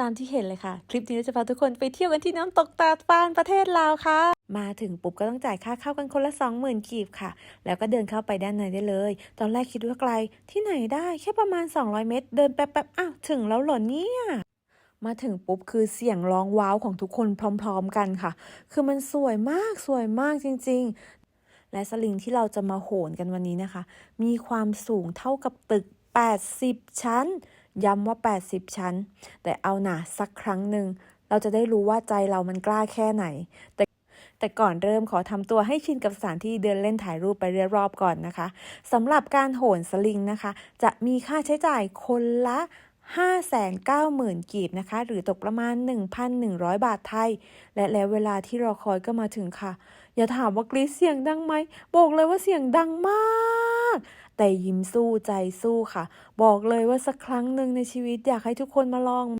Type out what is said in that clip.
ตามที่เห็นเลยค่ะ คลิปนี้จะพาทุกคนไปเที่ยวกันที่น้ำตกตาฟานประเทศลาวค่ะ มาถึงปุ๊บก็ต้องจ่ายค่าเข้ากันคนละ 20,000กีบค่ะ แล้วก็เดินเข้าไปด้านในได้เลย ตอนแรกคิดว่าไกลที่ไหนได้แค่ประมาณ 200 เมตร เดินแป๊บๆอ้าวถึงแล้วหรอเนี่ยมาถึงปุ๊บคือเสียงร้องว้าวของทุกคนพร้อม ๆ กันค่ะ คือมันสวยมากสวยมากจริง ๆ และสลิงที่เราจะมาโหนกันวันนี้นะคะ มีความสูงเท่ากับตึก 80 ชั้น ย้ำว่า 80 ชั้น แต่เอาหนาสักครั้งหนึ่ง เราจะได้รู้ว่าใจเรามันกล้าแค่ไหน แต่แต่ก่อนเริ่มขอทำตัวให้ชินกับสถานที่เดินเล่นถ่ายรูปไปเรื่อยรอบก่อนนะคะสำหรับการโหนสลิงนะคะ จะมีค่าใช้จ่ายคนละ 590,000 กีบนะคะ หรือตกประมาณ 1,100 บาทไทย และแล้วเวลาที่รอคอยก็มาถึงค่ะ อย่าถามว่ากรีดเสียงดังไหม บอกเลยว่าเสียงดังมาก แต่ยิ้มสู้ใจสู้ค่ะ บอกเลยว่าสักครั้งหนึ่งในชีวิตอยากให้ทุกคนมาลอง